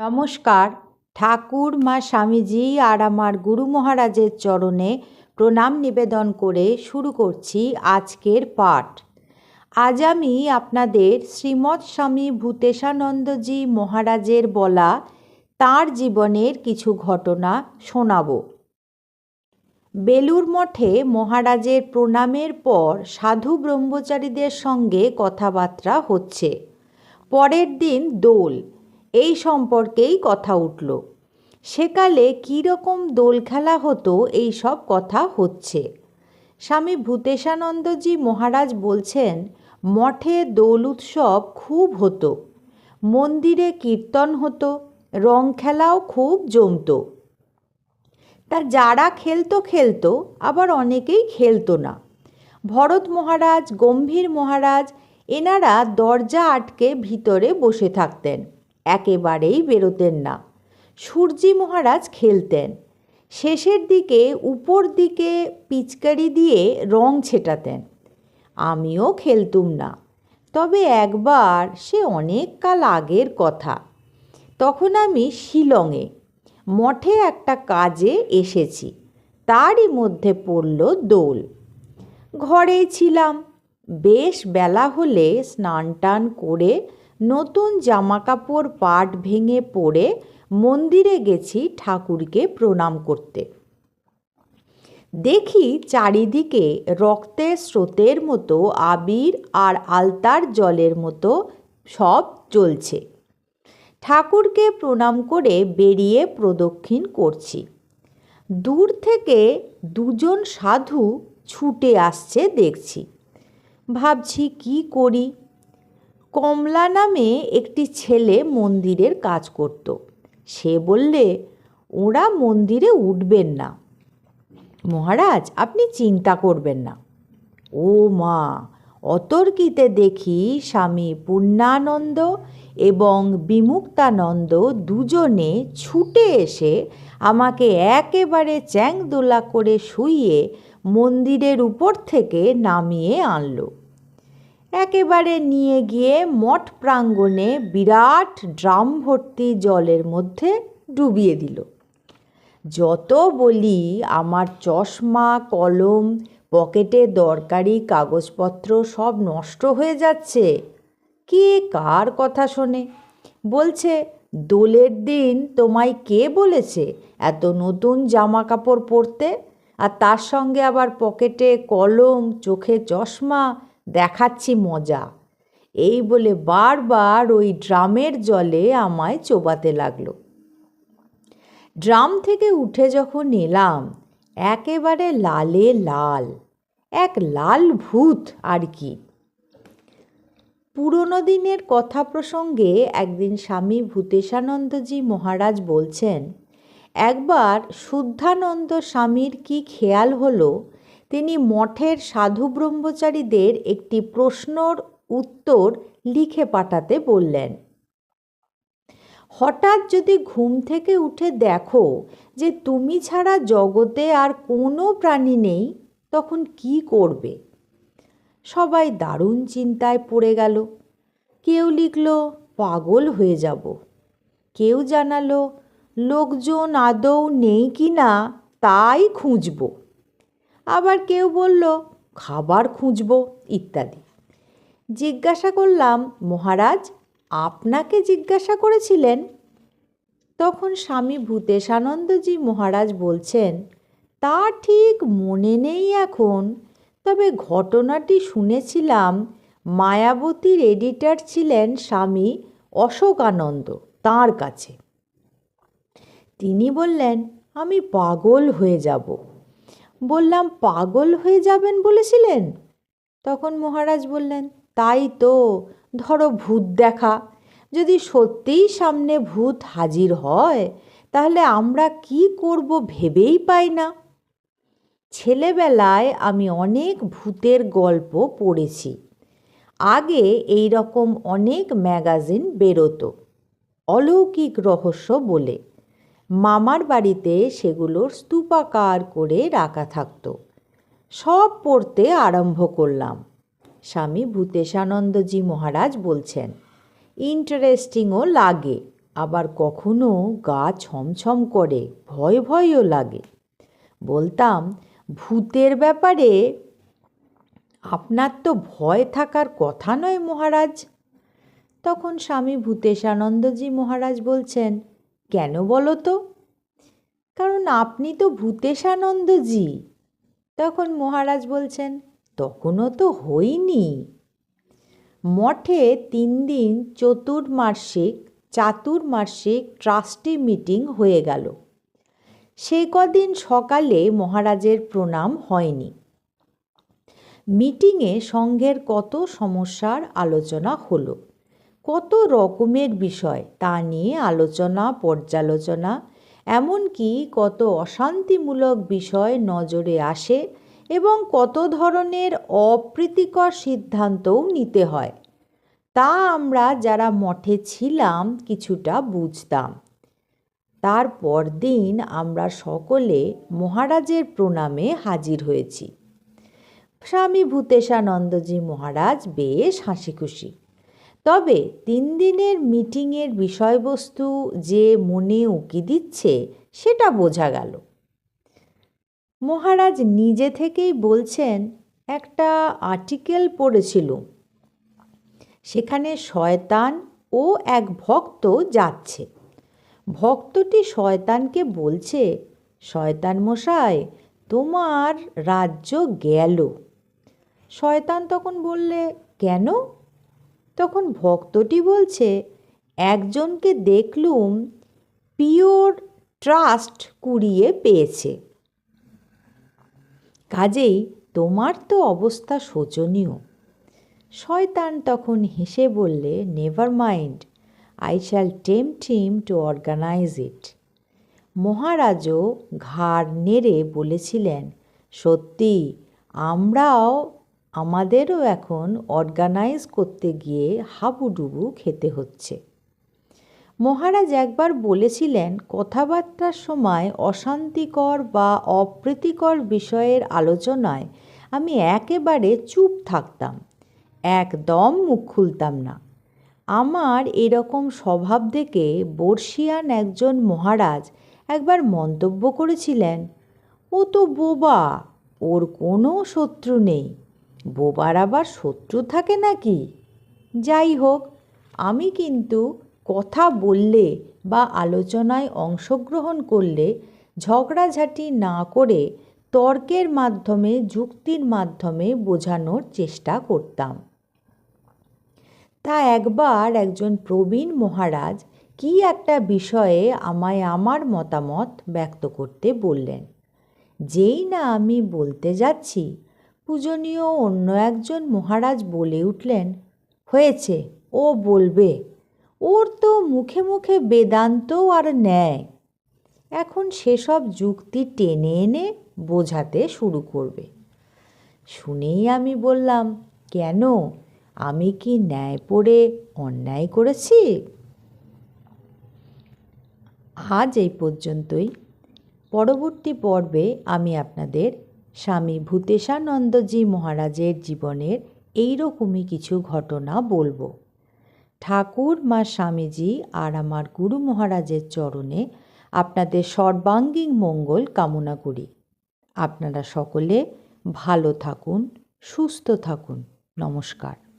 নমস্কার। ঠাকুর, মা স্বামীজি আর আমার গুরু মহারাজের চরণে প্রণাম নিবেদন করে শুরু করছি আজকের পাঠ। আজ আমি আপনাদের শ্রীমৎ স্বামী ভূতেশানন্দজি মহারাজের বলা তাঁর জীবনের কিছু ঘটনা শোনাব। বেলুর মঠে মহারাজের প্রণামের পর সাধু ব্রহ্মচারীদের সঙ্গে কথাবার্তা হচ্ছে। পরের দিন দোল। এই সম্পর্কেই কথা উঠল। সেকালে কীরকম দোল খেলা হতো, এই সব কথা হচ্ছে। স্বামী ভূতেশানন্দজি মহারাজ বলছেন, মঠে দোল উৎসব খুব হতো। মন্দিরে কীর্তন হতো, রং খেলাও খুব জমতো। তা যারা খেলতো খেলতো, আবার অনেকেই খেলতো না। ভরত মহারাজ, গম্ভীর মহারাজ, এনারা দরজা আটকে ভিতরে বসে থাকতেন। একেবারেই বেরোতেন না। সূর্যি মহারাজ খেলতেন। শেষের দিকে উপর দিকে পিচকারি দিয়ে রং ছেটাতেন। আমিও খেলতুম না। তবে একবার, সে অনেক কাল আগের কথা। তখন আমি শিলংয়ে মঠে একটা কাজে এসেছি। তারই মধ্যে পড়ল দোল। ঘরেই ছিলাম। বেশ বেলা হলে স্নান টান করে নতুন জামাকাপড় পাট ভেঙে পরে মন্দিরে গেছি ঠাকুরকে প্রণাম করতে। দেখি চারিদিকে রক্তের স্রোতের মতো, আবির আর আলতার জলের মতো সব চলছে ঠাকুরকে প্রণাম করে বেরিয়ে প্রদক্ষিণ করছি। দূর থেকে দুজন সাধু ছুটে আসছে দেখছি। ভাবছি, কি করি? কমলা নামে একটি ছেলে মন্দিরের কাজ করত। সে বললে, ওরা মন্দিরে উঠবেন না। মহারাজ, আপনি চিন্তা করবেন না। ও মা, অতর্কিতে দেখি স্বামী পূর্ণানন্দ এবং বিমুক্তানন্দ দুজনে ছুটে এসে আমাকে একেবারে চ্যাংদোলা করে শুইয়ে মন্দিরের উপর থেকে নামিয়ে আনলো। একেবারে নিয়ে গিয়ে মঠ প্রাঙ্গণে বিরাট ড্রাম ভর্তি জলের মধ্যে ডুবিয়ে দিল। যত বলি আমার চশমা, কলম, পকেটে দরকারি কাগজপত্র সব নষ্ট হয়ে যাচ্ছে। কে কার কথা শোনে? বলছে, দোলের দিন তোমায় কে বলেছে এত নতুন জামা কাপড় পরতে? আর তার সঙ্গে আবার পকেটে কলম, চোখে চশমা দেখাচ্ছি মজা। এই বলে বারবার ওই ড্রামের জলে আমায় চোবাতে লাগল। ড্রাম থেকে উঠে যখন এলাম, একেবারে লালে লাল, এক লাল ভূত আর কি। পুরনো দিনের কথা প্রসঙ্গে একদিন স্বামী ভূতেশানন্দজি মহারাজ বলছেন, একবার শুদ্ধানন্দ স্বামীর কি খেয়াল হলো তিনি মঠের সাধু ব্রহ্মচারীদের একটি প্রশ্নর উত্তর লিখে পাঠাতে বললেন। হঠাৎ যদি ঘুম থেকে উঠে দেখো যে তুমি ছাড়া জগতে আর কোনো প্রাণী নেই, তখন কি করবে? সবাই দারুণ চিন্তায় পড়ে গেল। কেউ লিখল, পাগল হয়ে যাব। কেউ জানালো, লোকজন আদৌ নেই কি না, তাই খুঁজব। আবার কেউ বলল, খাবার খুঁজব, ইত্যাদি। জিজ্ঞাসা করলাম, মহারাজ, আপনাকে জিজ্ঞাসা করেছিলেন? তখন স্বামী ভূতেশানন্দজি মহারাজ বলছেন, তা ঠিক মনে নেই এখন, তবে ঘটনাটি শুনেছিলাম, মায়াবতীর এডিটর ছিলেন স্বামী অশোকানন্দ তাঁর কাছে। তিনি বললেন, আমি পাগল হয়ে যাব। বললাম, পাগল হয়ে যাবেন বলেছিলেন? তখন মহারাজ বললেন, তাই তো, ধরো ভূত দেখা। যদি সত্যিই সামনে ভূত হাজির হয়, তাহলে আমরা কি করব ভেবেই পাই না। ছেলেবেলায় আমি অনেক ভূতের গল্প পড়েছি। আগে এই রকম অনেক ম্যাগাজিন বেরোতো। অলৌকিক রহস্য বলে। মামার বাড়িতে সেগুলোর স্তূপাকার করে রাখা থাকতো। সব পড়তে আরম্ভ করলাম। স্বামী ভূতেশানন্দজি মহারাজ বলছেন, ইন্টারেস্টিংও লাগে, আবার কখনো গা ছমছম করে, ভয় ভয়ও লাগে। বলতাম, ভূতের ব্যাপারে আপনার তো ভয় থাকার কথা নয় মহারাজ। তখন স্বামী ভূতেশানন্দজি মহারাজ বলছেন কেন বলো তো? কারণ আপনি তো ভূতেশানন্দজি। তখন মহারাজ বলছেন, তখনও তো হইনি মঠে তিন দিন চতুর্মাসিক, চাতুর্মাসিক ট্রাস্টি মিটিং হয়ে গেল। সে কদিন সকালে মহারাজের প্রণাম হয়নি। মিটিংয়ে সংঘের কত সমস্যার আলোচনা হলো। কত রকমের বিষয় তা নিয়ে আলোচনা, পর্যালোচনা, এমনকি কত অশান্তিমূলক বিষয় নজরে আসে এবং কত ধরনের অপ্রীতিকর সিদ্ধান্তও নিতে হয়। তা আমরা যারা মঠে ছিলাম কিছুটা বুঝতাম। তারপর দিন আমরা সকলে মহারাজের প্রণামে হাজির হয়েছি। স্বামী ভূতেশানন্দজি মহারাজ বেশ হাসি খুশি তবে তিন দিনের মিটিংয়ের বিষয়বস্তু যে মনে উঁকি দিচ্ছে, সেটা বোঝা গেল। মহারাজ নিজে থেকেই বলছেন, একটা আর্টিকেল পড়েছিল সেখানে শয়তান ও এক ভক্ত যাচ্ছে। ভক্তটি শয়তানকে বলছে, শয়তান মশাই, তোমার রাজ্য গেল। শয়তান তখন বললে, কেন? তখন ভক্তটি বলছে, একজনকে দেখলুম পিওর ট্রাস্ট কুড়িয়ে পেয়েছে। কাজেই তোমার তো অবস্থা শোচনীয়। শয়তান তখন হেসে বললে never mind I shall tempt him to organise it মহারাজও ঘাড় নেড়ে বলেছিলেন, সত্যি, আমরাও আমাদেরও এখন অর্গানাইজ করতে গিয়ে হাবুডুবু খেতে হচ্ছে। মহারাজ একবার বলেছিলেন, কথাবার্তার সময় অশান্তিকর বা অপ্রীতিকর বিষয়ের আলোচনায় আমি একেবারে চুপ থাকতাম, একদম মুখ খুলতাম না। আমার এরকম স্বভাব দেখে বর্ষিয়ান একজন মহারাজ একবার মন্তব্য করেছিলেন, ও তো বোবা, ওর কোনো শত্রু নেই। বোবার আবার শত্রু থাকে নাকি? যাই হোক আমি কিন্তু কথা বললে বা আলোচনায় অংশগ্রহণ করলে ঝগড়াঝাটি না করে তর্কের মাধ্যমে, যুক্তির মাধ্যমে বোঝানোর চেষ্টা করতাম। তা একবার একজন প্রবীণ মহারাজ কি একটা বিষয়ে আমায় আমার মতামত ব্যক্ত করতে বললেন। যেই না আমি বলতে যাচ্ছি পূজনীয় অন্য একজন মহারাজ বলে উঠলেন, হয়েছে, ও বলবে, ওর তো মুখে মুখে বেদান্ত আর ন্যায়। এখন সেসব যুক্তি টেনে এনে বোঝাতে শুরু করবে। শুনেই আমি বললাম, কেন? আমি কি ন্যায় পড়ে অন্যায় করেছি? আজ এই পর্যন্তই। পরবর্তী পর্বে আমি আপনাদের স্বামী ভূতেশানন্দজি মহারাজের জীবনের এইরকমই কিছু ঘটনা বলব। ঠাকুর মা স্বামীজি আর আমার গুরু মহারাজের চরণে আপনাদের সর্বাঙ্গীন মঙ্গল কামনা করি। আপনারা সকলে ভালো থাকুন, সুস্থ থাকুন। নমস্কার।